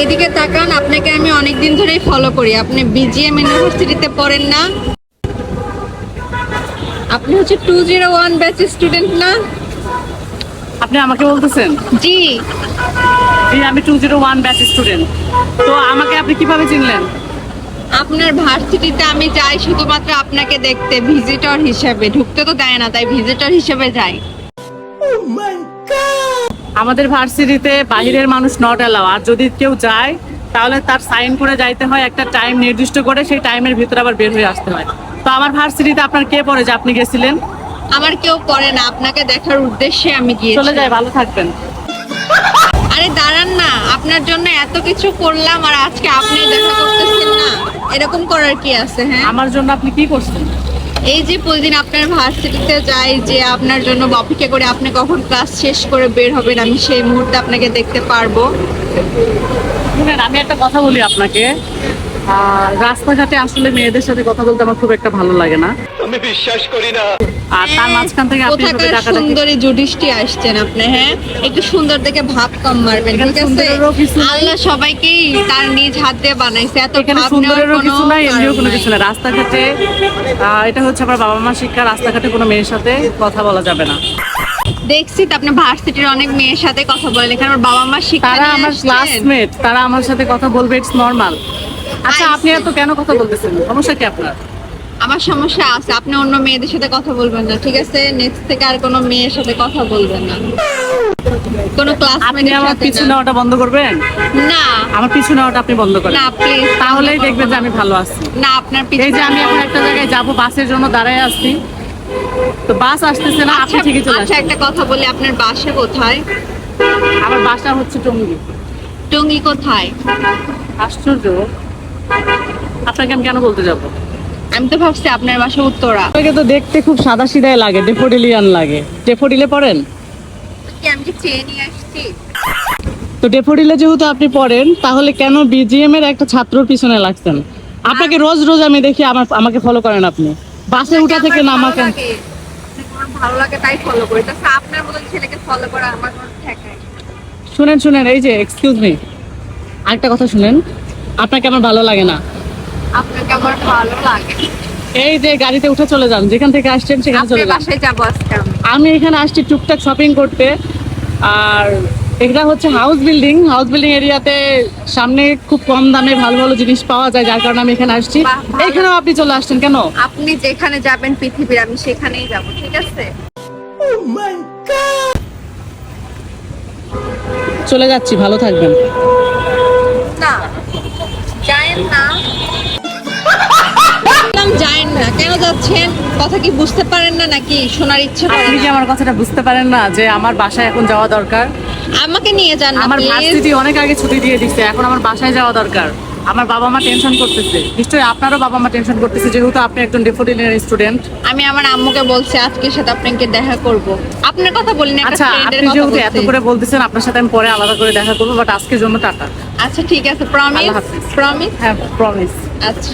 এইদিকে তাকান আপনাকে আমি অনেকদিন ধরেই ফলো করি। আপনি বিজিএম ইউনিভার্সিটিতে পড়েন না। আপনি হচ্ছে টু জিরো ওয়ান ব্যাচের স্টুডেন্ট না? আপনি আমাকে বলতেছেন? জি। জি আমি two zero one batch student তো আমাকে আপনি কীভাবে চিনলেন? আপনার ভার্সিটিতে আমি যাই শুধুমাত্র আপনাকে দেখতে ভিজিটর হিসেবে। ঢুকতে তো দেয় না তাই ভিজিটর হিসেবে যাই। আমাদের ভার্সিটিতে বাহিরের মানুষ নট এলাও আর যদি কেউ যায় তাহলে তার সাইন করে যাইতে হয় একটা টাইম নির্দিষ্ট করে সেই টাইমের ভিতরে আবার বের হয়ে আসতে হয়। তো আমার ভার্সিটিতে আপনার কে পড়ে যে আপনি গেছিলেন? আমার কেউ পড়ে না আপনাকে দেখার উদ্দেশ্যে আমি গিয়ে চলে যায় ভালো থাকবেন। আরে দাঁড়ান না আপনার জন্য এত কিছু করলাম আর আজকে আপনি দেখা করতেছেন না। এরকম করার কি আছে হ্যাঁ? আমার জন্য আপনি কি করছেন? এই যে প্রতিদিন আপনার ভার্সিটিতে যাই যে আপনার জন্য অপেক্ষা করে আপনি কখন ক্লাস শেষ করে বের হবেন, আমি সেই মুহূর্তে আপনাকে দেখতে পারব। আমি একটা কথা বলি আপনাকে। আর রাস্তাঘাটে আসলে মেয়েদের সাথে কথা বলতে আমার খুব একটা ভালো লাগে না। আমি বিশ্বাস করি না। আর তার মাঝখান থেকে আপনি সুন্দরী জুডিশটি আসছেন আপনি হ্যাঁ? একটু সুন্দর দেখে ভাব কম মারবেন ঠিক আছে। আল্লাহ সবাইকেই তার নিজ হাত দিয়ে বানাইছে এত এখানে সুন্দরেরও কিছু নাই এমনিও কোনো কিছু নাই। রাস্তাঘাটে আহ, এটা হচ্ছে আমার বাবা মা শিক্ষা রাস্তাঘাটে কোনো মেয়ের সাথে কথা বলা যাবে না। দেখছি তো আপনি ভার্সিটির অনেক মেয়ের সাথে কথা বলেন এখানে আমার বাবা মা শিক্ষা তারা আমার ক্লাসমেট তারা আমার সাথে কথা বলবে ইটস নর্মাল আচ্ছা আপনি. এত কেন কথা বলতেছেন? সমস্যা কি আপনার? আমার সমস্যা আছে আপনি অন্য মেয়েদের সাথে কথা বলবেন না ঠিক আছে? নেক্সট থেকে আর কোনো মেয়ের সাথে কথা বলবেন না। কোনো আপনি আমার পিছু। নেওয়াটা বন্ধ করবেন? না। আমার পিছু নেওয়াটা আপনি বন্ধ করেন। না প্লিজ তাহলেই দেখবেন যে আমি ভালো আছি। না আপনার পিছু এই যে আমি এখন একটা জায়গায় যাব বাসের জন্য দাঁড়ায় আছি। তো বাস আসতেছে না আপনি আচ্ছা ঠিকই চলে আচ্ছা একটা কথা বলি আপনার বাসা কোথায়? আমার বাসা হচ্ছে টঙ্গি। টঙ্গি কোথায়? আশ্চর্য। আপনাকে আমি কেন বলতে যাব? আমি তো ভাবছি আপনার বাসা উত্তরা। আপনাকে তো দেখতে খুব সাদা সিধাই লাগে ডেফোডিলিয়ান লাগে। ডেফোডিলে পড়েন? কি আমি কি চেয়ে নিয়ে আসছি? তো ডেফোডিলে যেহেতু আপনি পড়েন তাহলে কেন বিজিএম এর একটা ছাত্রর পিছনে লাগছেন? আপনাকে রোজ রোজ আমি দেখি আমার আমাকে ফলো করেন আপনি। বাসে উঠা থেকে নামা ভালো কেন? লাগে। আপনাকে আমার ভালো লাগে তাই ফলো করি। আপনার মতো ছেলেকে ফলো করা আমার কোনো ঠেকায় শুনেন শুনেন এই যে এক্সকিউজ মি আরেকটা কথা শুনেন। আপনাকে আমার ভালো লাগে না। আমার ভালো লাগে। এই যে গাড়িতে উঠে চলে যান যেখান থেকে আসছেন সেখানে চলে যান। বাসায় যাব আজকে আমি। এখানে আসছি টুকটাক শপিং করতে আর এটা হচ্ছে হাউস বিল্ডিং হাউস বিল্ডিং এরিয়াতে সামনে খুব কম দামে ভালো ভালো জিনিস পাওয়া যায় যার কারণে আমি এখানে আসছি। এখানেও আপনি চলে আসছেন কেন? আপনি যেখানে যাবেন পৃথিবীর আমি সেখানেই যাব ঠিক আছে? চলে যাচ্ছি ভালো থাকবেন। না যায়েন না। যায়েন না? কেন যাচ্ছেন? কথা কি বুঝতে পারেন না নাকি? শোনার ইচ্ছে করে আপনি কি আমার কথাটা বুঝতে পারেন না যে আমার বাসায় এখন যাওয়া দরকার? আমাকে নিয়ে যান আমার। ভার্সিটি অনেক আগে ছুটি দিয়ে দিচ্ছে এখন আমার বাসায় যাওয়া দরকার। আমার বাবা মা টেনশন করতেছে। নিশ্চয়ই আপনারও বাবা মা টেনশন করতেছে যেহেতু আপনি একজন ডেফোডিলিয়ার স্টুডেন্ট আমি আমার আম্মুকে বলছি আজকের সাথে আপনাকে দেখা করব। আপনার কথা বলিনি একটা আচ্ছা আপনি যেহেতু এত করে বলতেছেন আপনার সাথে আমি পরে আলাদা করে দেখা করব বাট আজকের জন্য টাটা। আচ্ছা ঠিক আছে প্রমিস প্রমিস হ্যাঁ প্রমিস আচ্ছা।